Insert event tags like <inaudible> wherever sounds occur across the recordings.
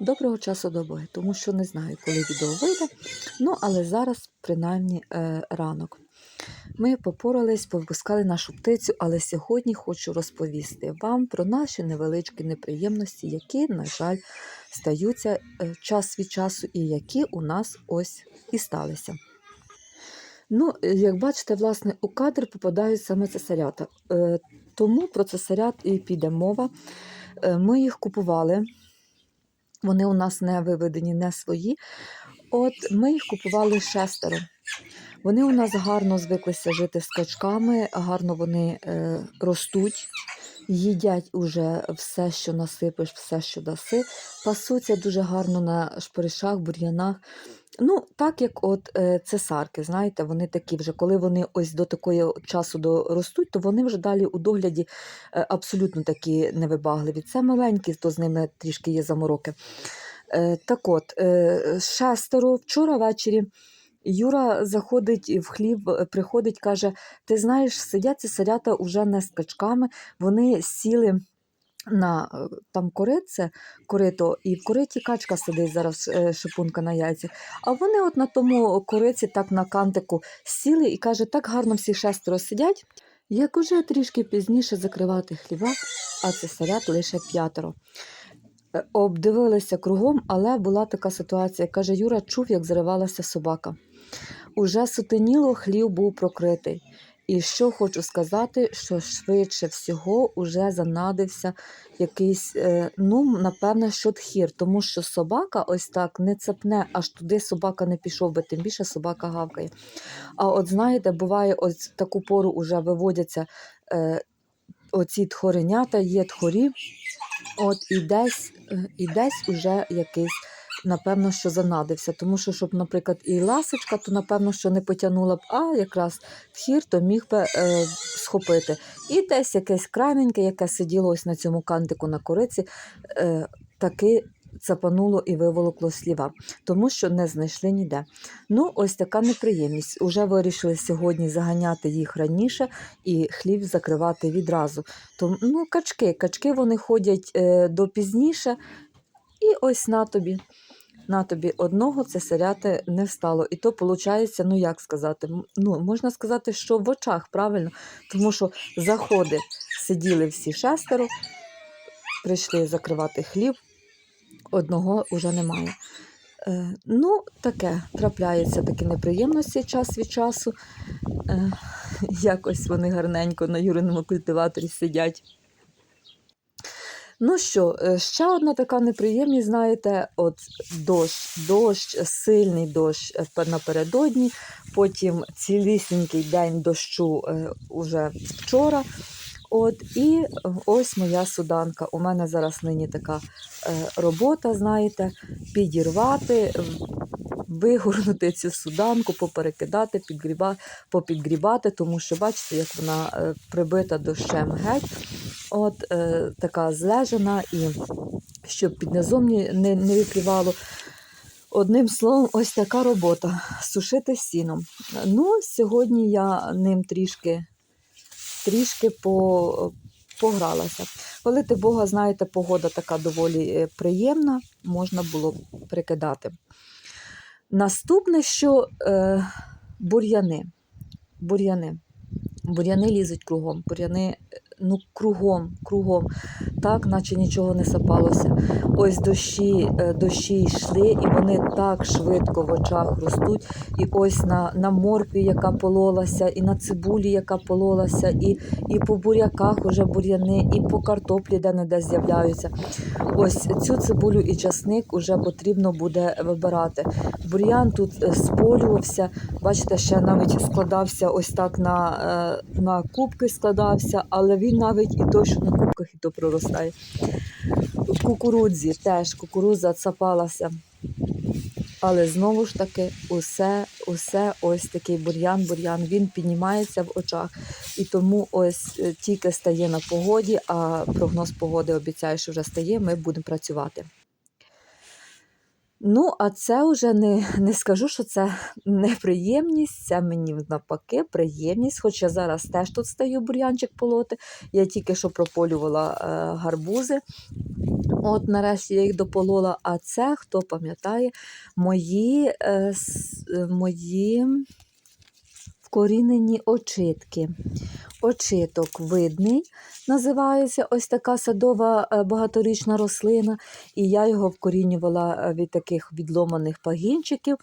Доброго часу доби, тому що не знаю, коли відео вийде. Ну, але зараз, принаймні, е, ранок. Ми попорались, повипускали нашу птицю, але сьогодні хочу розповісти вам про наші невеличкі неприємності, які, на жаль, стаються е, час від часу і які у нас ось і сталися. Ну, е, як бачите, власне, у кадр попадають саме цесарята. Тому про цесарят і піде мова. Ми їх купували. Вони у нас не виведені, не свої. От ми їх купували шестеро. Вони у нас гарно звиклися жити з качками, гарно вони е, ростуть, їдять уже все, що насипиш, все, що даси. Пасуться дуже гарно на шпоришах, бур'янах. Ну, так як от е, цесарки, знаєте, вони такі вже, коли вони ось до такого часу доростуть, то вони вже далі у догляді е, абсолютно такі невибагливі. Це маленькі, то з ними трішки є замороки. Е, так от, е, шестеро вчора ввечері Юра заходить в хлів, е, приходить, каже: Ти знаєш, сидять ці сарята уже не з качками, вони сіли. На е, там корице, корито, і в кориті качка сидить зараз е, шипунка на яйцях. А вони от на тому кориці, так на кантику сіли і каже, так гарно всі шестеро сидять, як уже трішки пізніше закривати хліва, а це сарят лише п'ятеро. Обдивилися кругом, але була така ситуація. Каже, Юра чув, як зривалася собака. Уже сутеніло, хлів був прокритий. І що хочу сказати, що швидше всього уже занадився якийсь, е, ну, напевне, що тхір, тому що собака ось так не цепне, аж туди собака не пішов би, тим більше собака гавкає. А от знаєте, буває, ось в таку пору вже виводяться е, оці тхоренята, є тхорі, от і десь, е, і десь уже якийсь. Напевно, що занадився, тому що, щоб, наприклад, і ласочка, то напевно, що не потягнула б, а якраз тхір, то міг би е, схопити. І десь якесь крайненьке, яке сиділо ось на цьому кантику на кориці, е, таки цапануло і виволокло сліва, тому що не знайшли ніде. Ну, ось така неприємність. Уже вирішили сьогодні заганяти їх раніше і хліб закривати відразу. То, ну, качки, качки вони ходять е, до пізніше, і ось на тобі. На тобі одного цесаряти не стало. І то виходить, ну як сказати, ну можна сказати, що в очах правильно, тому що заходи сиділи всі шестеро, прийшли закривати хліб, одного вже немає. Е, ну, таке трапляється такі неприємності час від часу. Е, якось вони гарненько на юриному культиваторі сидять. Ну що, е, ще одна така неприємність, знаєте, от дощ, дощ, сильний дощ е, напередодні, потім цілісінький день дощу е, уже вчора. От, і ось моя суданка. У мене зараз нині така робота, знаєте, підірвати, вигорнути цю суданку, поперекидати, підгріба, попідгрібати, тому що бачите, як вона прибита дощем геть. От е, така злежена, і щоб під низом не, не випрівало. Одним словом, ось така робота сушити сіном. Ну, сьогодні я ним трішки, трішки по, погралася. Хвалити Бога, знаєте, погода така доволі е, приємна, можна було прикидати. Наступне, що е, бур'яни. Бур'яни. Бур'яни лізуть кругом, бур'яни е, ну, кругом, кругом, так, наче нічого не сапалося. Ось дощі, е, дощі йшли, і вони так швидко в очах ростуть. І ось на, на моркві, яка пололася, і на цибулі, яка пололася, і, і по буряках уже бур'яни, і по картоплі де-не-де з'являються. Ось цю цибулю і часник уже потрібно буде вибирати. Бур'ян тут е, сполювався, бачите, ще навіть складався ось так на, е, на кубки складався, але він навіть і той, що на кубках, і то проростає. В кукурудзі теж кукурудза цапалася. Але знову ж таки, усе, усе ось такий бур'ян, бур'ян, він піднімається в очах. І тому ось е, тільки стає на погоді, а прогноз погоди обіцяє, що вже стає, ми будемо працювати. Ну, а це вже не, не скажу, що це неприємність, це мені навпаки приємність. Хоча зараз теж тут стаю бур'янчик полоти. Я тільки що прополювала е, гарбузи. От нарешті я їх дополола. А це, хто пам'ятає, мої, е, с- е, мої вкорінені очитки. Очиток видний, називається ось така садова е, багаторічна рослина, і я його вкорінювала е, від таких відломаних пагінчиків.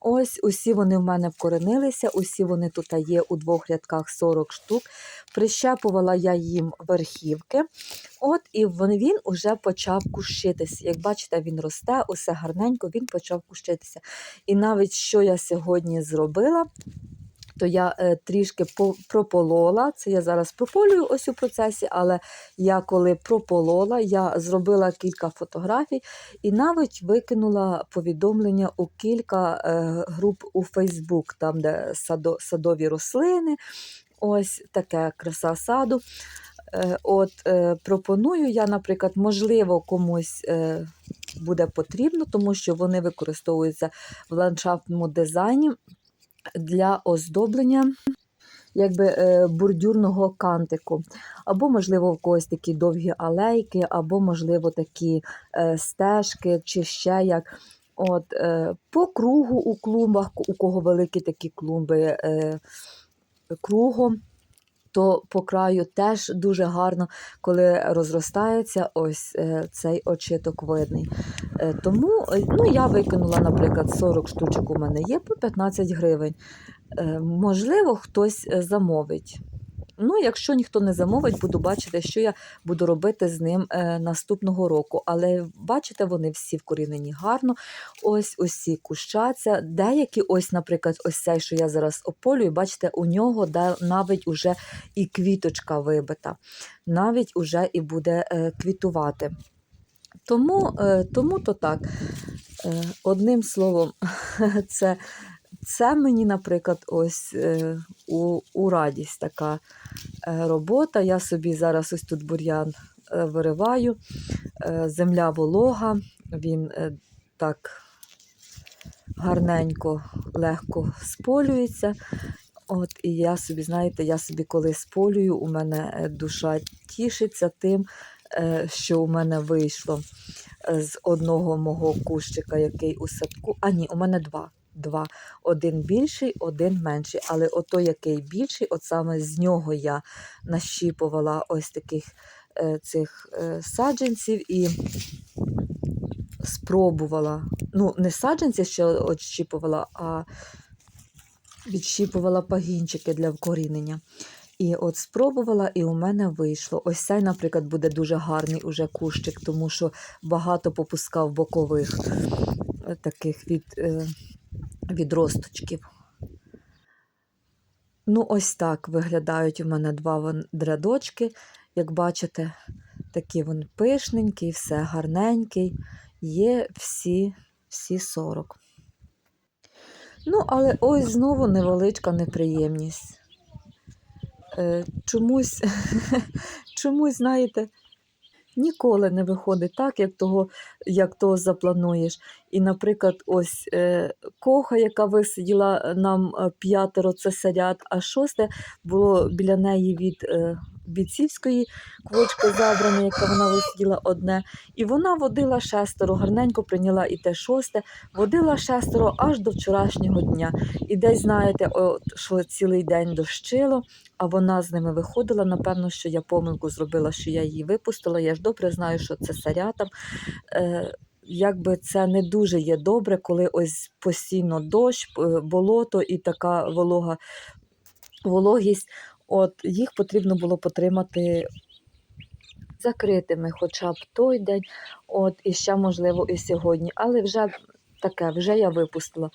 Ось усі вони в мене вкоренилися, усі вони тут є у двох рядках 40 штук. Прищепувала я їм верхівки, от і він уже почав кущитися. Як бачите, він росте, усе гарненько, він почав кущитися. І навіть що я сьогодні зробила, то я е, трішки по- прополола. Це я зараз прополюю ось у процесі, але я коли прополола, я зробила кілька фотографій і навіть викинула повідомлення у кілька е, груп у Фейсбук, там, де садо, садові рослини. Ось таке краса саду. Е, От е, пропоную я, наприклад, можливо, комусь е, буде потрібно, тому що вони використовуються в ландшафтному дизайні для оздоблення якби, е, бордюрного кантику. Або, можливо, в когось такі довгі алейки, або, можливо, такі е, стежки, чи ще як. От, е, по кругу у клумбах, у кого великі такі клумби кругом, то по краю теж дуже гарно, коли розростається ось е, цей очиток видний. Е, Тому е, ну, я викинула, наприклад, 40 штучок у мене є по 15 гривень. Можливо, хтось замовить. Ну, якщо ніхто не замовить, буду бачити, що я буду робити з ним е, наступного року. Але бачите, вони всі вкорінені гарно. Ось усі кущаться. Деякі, ось, наприклад, ось цей, що я зараз ополюю, бачите, у нього навіть уже і квіточка вибита, навіть уже і буде е, квітувати. Тому, е, тому то так. Одним словом, <laughs> це, це мені, наприклад, ось е, у, у радість така е, робота. Я собі зараз ось тут бур'ян е, вириваю, земля волога, він так гарненько, легко сполюється. От, і я собі, знаєте, я собі коли сполюю, у мене душа тішиться тим, що у мене вийшло з одного мого кущика, який у садку. А ні, у мене два. Два. Один більший, один менший. Але ото який більший, от саме з нього я нащіпувала ось таких е, цих е, саджанців і спробувала. Ну, не саджанці ще відщіпувала, а відщіпувала пагінчики для вкорінення. І от спробувала, і у мене вийшло. Ось цей, наприклад, буде дуже гарний уже кущик, тому що багато попускав бокових е, таких від, відросточків. Ну, ось так виглядають у мене два вон- рядочки. Як бачите, такі вони пишненькі, все гарненький. Є всі, всі 40. Ну, але ось знову невеличка неприємність. Е, чомусь, <laughs> чомусь, знаєте, ніколи не виходить так, як того, як того заплануєш. І, наприклад, ось е, коха, яка висиділа е, нам п'ятеро, це сарят, а шосте було біля неї від е, бійцівської квочки забране, яка вона висиділа одне. І вона водила шестеро, гарненько прийняла і те шосте, водила шестеро аж до вчорашнього дня. І десь, знаєте, от, що цілий день дощило, а вона з ними виходила. Напевно, що я помилку зробила, що я її випустила. Я ж добре знаю, що це сарятам. Е, Якби це не дуже є добре, коли ось постійно дощ, е, болото і така волога, вологість. От їх потрібно було потримати закритими, хоча б той день, от і ще можливо і сьогодні. Але вже таке, вже я випустила.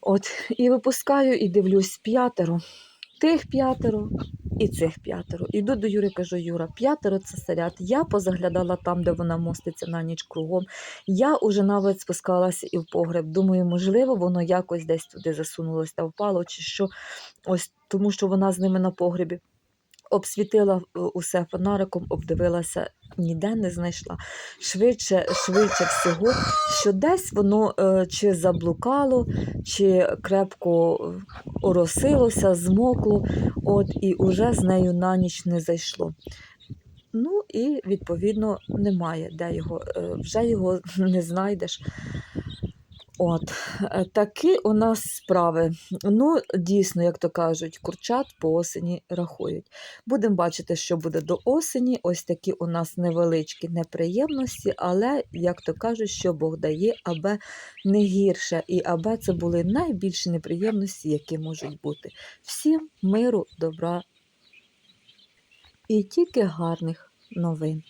От, і випускаю, і дивлюсь п'ятеро. Тих п'ятеро і цих п'ятеро. Іду до Юри, кажу, Юра, п'ятеро це сарят. Я позаглядала там, де вона моститься на ніч кругом. Я уже навіть спускалася і в погреб. Думаю, можливо, воно якось десь туди засунулося та впало, чи що. Ось тому що вона з ними на погребі. Обсвітила е, усе фонариком, обдивилася, ніде не знайшла. Швидше, швидше всього, що десь воно е, чи заблукало, чи крепко е, оросилося, змокло, от, і уже з нею на ніч не зайшло. Ну і відповідно немає, де його, вже його <laughs> не знайдеш. От, е, такі у нас справи. Ну, дійсно, як то кажуть, курчат по осені рахують. Будемо бачити, що буде до осені. Ось такі у нас невеличкі неприємності, але, як то кажуть, що Бог дає, аби не гірше. І аби це були найбільші неприємності, які можуть бути. Всім миру, добра і тільки гарних новин.